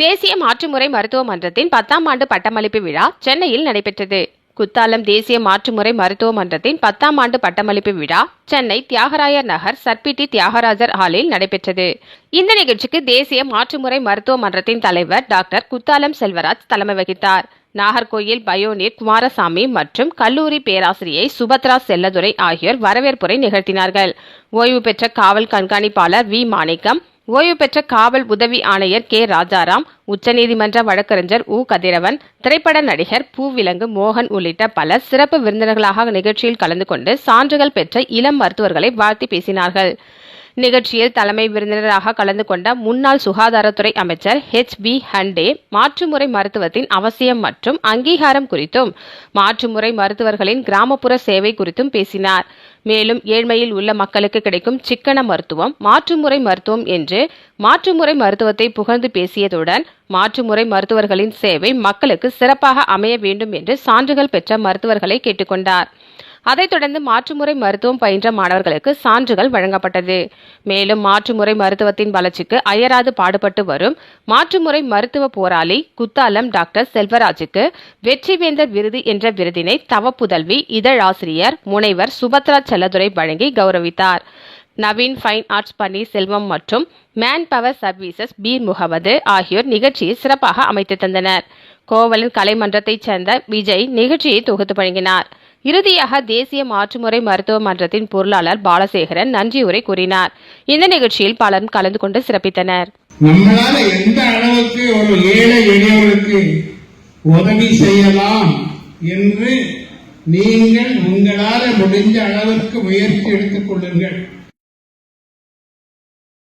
தேசிய மாற்றுமுறை மருத்துவ மன்றத்தின் பத்தாம் ஆண்டு பட்டமளிப்பு விழா சென்னையில் நடைபெற்றது. குத்தாலம் தேசிய மாற்றுமுறை மருத்துவ மன்றத்தின் பத்தாம் ஆண்டு பட்டமளிப்பு விழா சென்னை தியாகராயர் நகர் சர்பிட்டி தியாகராஜர் ஹாலில் நடைபெற்றது. இந்த நிகழ்ச்சிக்கு தேசிய மாற்றுமுறை மருத்துவ மன்றத்தின் தலைவர் டாக்டர் குத்தாலம் செல்வராஜ் தலைமை வகித்தார். நாகர்கோயில் பயோனீர் குமாரசாமி மற்றும் கல்லூரி பேராசிரியை சுபத்ரா செல்லதுரை ஆகியோர் வரவேற்புரை நிகழ்த்தினார்கள். ஓய்வு பெற்ற காவல் கண்காணிப்பாளர் வி மாணிக்கம் ஓய்வு பெற்ற காவல் உதவி ஆணையர் கே. ராஜாராம் உச்சநீதிமன்ற வழக்கறிஞர் உ. கதிரவன் திரைப்பட நடிகர் பூவிலங்கு மோகன் உள்ளிட்ட பலர் சிறப்பு விருந்தினர்களாக நிகழ்ச்சியில் கலந்து கொண்டு சான்றுகள் பெற்ற இளம் மருத்துவர்களை வாழ்த்தி பேசினார்கள். நிகழ்ச்சியில் தலைமை விருந்தினராக கலந்து கொண்ட முன்னாள் சுகாதாரத்துறை அமைச்சர் ஹெச் பி ஹண்டே மாற்றுமுறை மருத்துவத்தின் அவசியம் மற்றும் அங்கீகாரம் குறித்தும் மாற்றுமுறை மருத்துவர்களின் கிராமப்புற சேவை குறித்தும் பேசினார். மேலும் ஏழ்மையில் உள்ள மக்களுக்கு கிடைக்கும் சிக்கன மருத்துவம் மாற்றுமுறை மருத்துவம் என்று மாற்றுமுறை மருத்துவத்தை புகழ்ந்து பேசியதுடன் மாற்றுமுறை மருத்துவர்களின் சேவை மக்களுக்கு சிறப்பாக அமைய வேண்டும் என்று சான்றுகள் பெற்ற மருத்துவர்களை கேட்டுக்கொண்டார். அதைத் தொடர்ந்து மாற்றுமுறை மருத்துவம் பயின்ற மாணவர்களுக்கு சான்றுகள் வழங்கப்பட்டது. மேலும் மாற்றுமுறை மருத்துவத்தின் வளர்ச்சிக்கு அயராது பாடுபட்டு வரும் மாற்றுமுறை மருத்துவ போராளி குத்தாலம் டாக்டர் செல்வராஜுக்கு வெற்றிவேந்தர் விருது என்ற விருதினை தவப்புதல்வி இதழாசிரியர் முனைவர் சுபத்ரா செல்லதுரை வழங்கி கௌரவித்தார். நவீன் ஃபைன் ஆர்ட்ஸ் பன்னீர் செல்வம் மற்றும் man power services Peer Mohammed ஆகியோர் நிகழ்ச்சியை சிறப்பாக அமைத்து தந்தனர். கோவலன் கலைமன்றத்தைச் சேர்ந்த விஜய் நிகழ்ச்சியை தொகுத்து வழங்கினார். இறுதியாக தேசிய மாற்றுமுறை மருத்துவ மன்றத்தின் பொருளாளர் பாலசேகரன் நன்றியுரை கூறினார். இந்த நிகழ்ச்சியில் பலரும் கலந்து கொண்டு சிறப்பித்தனர். நம்மளால எந்த அளவுக்கு ஒரு ஏழை எளியவர்களுக்கு உதவி செய்யலாம் என்று நீங்கள் உங்களால முடிஞ்ச அளவிற்கு முயற்சி எடுத்துக் கொள்ளுங்கள்.